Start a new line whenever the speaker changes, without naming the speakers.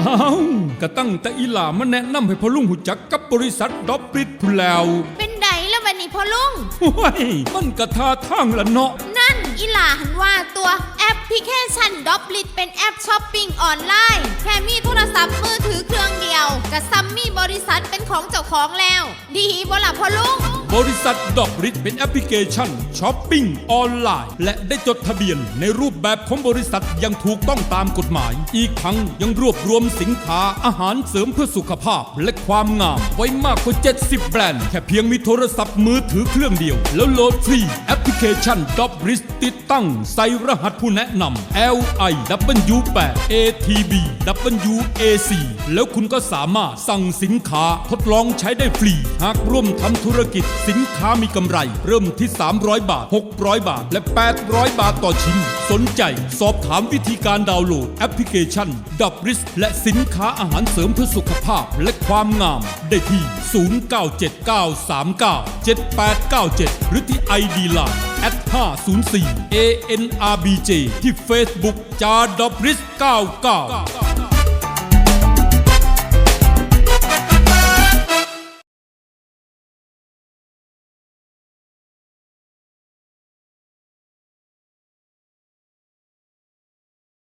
อ้าวก็ตั้งแต่อีหลามาแนะนำให้พ่อลุงหูจักกับบริษัทดอบปริดพูนแล้ว
เป็นไดแล้ววันนี้พ่อลุง
ว้ายมันกระทาทางละเนาะ
นั่นอีหลาหันว่าตัวแอปพลิเคชันด็อบลิ t เป็นแอปช้อปปิ้งออนไลน์ แค่มีโทรศัพท์มือถือเครื่องเดียวกับซัมมี่บริษัทเป็นของเจ้าของแล้ว ดีบ่ล่ะพ่อลุง
บริษัทดอกริดเป็นแอปพลิเคชันช้อปปิ้งออนไลน์ และได้จดทะเบียนในรูปแบบของบริษัทอยังถูกต้องตามกฎหมาย อีกทั้งยังรวบรวมสินค้าอาหารเสริมเพื่อสุขภาพและความงาม ไว้มากกว่า 70 แบรนด์แค่เพียงมีโทรศัพท์มือถือเครื่องเดียว แล้วโหลดฟรีแอปพลิเคชันดอกริดติดตั้งใส่รหัสผู้แนะนำ L I W 8 A T B W A C แล้วคุณก็สามารถสั่งสินค้าทดลองใช้ได้ฟรี หากร่วมทำธุรกิจสินค้ามีกำไร เริ่มที่ 300 บาท 600 บาท และ 800 บาทต่อชิ้น สนใจ สอบถามวิธีการดาวน์โหลดแอปพลิเคชันดับริสและสินค้าอาหารเสริมเพื่อสุขภาพและความงาม ได้ที่ 0979397897 หรือที่ ID Line แอด504 ANRBJ ที่ Facebook จาดับริส99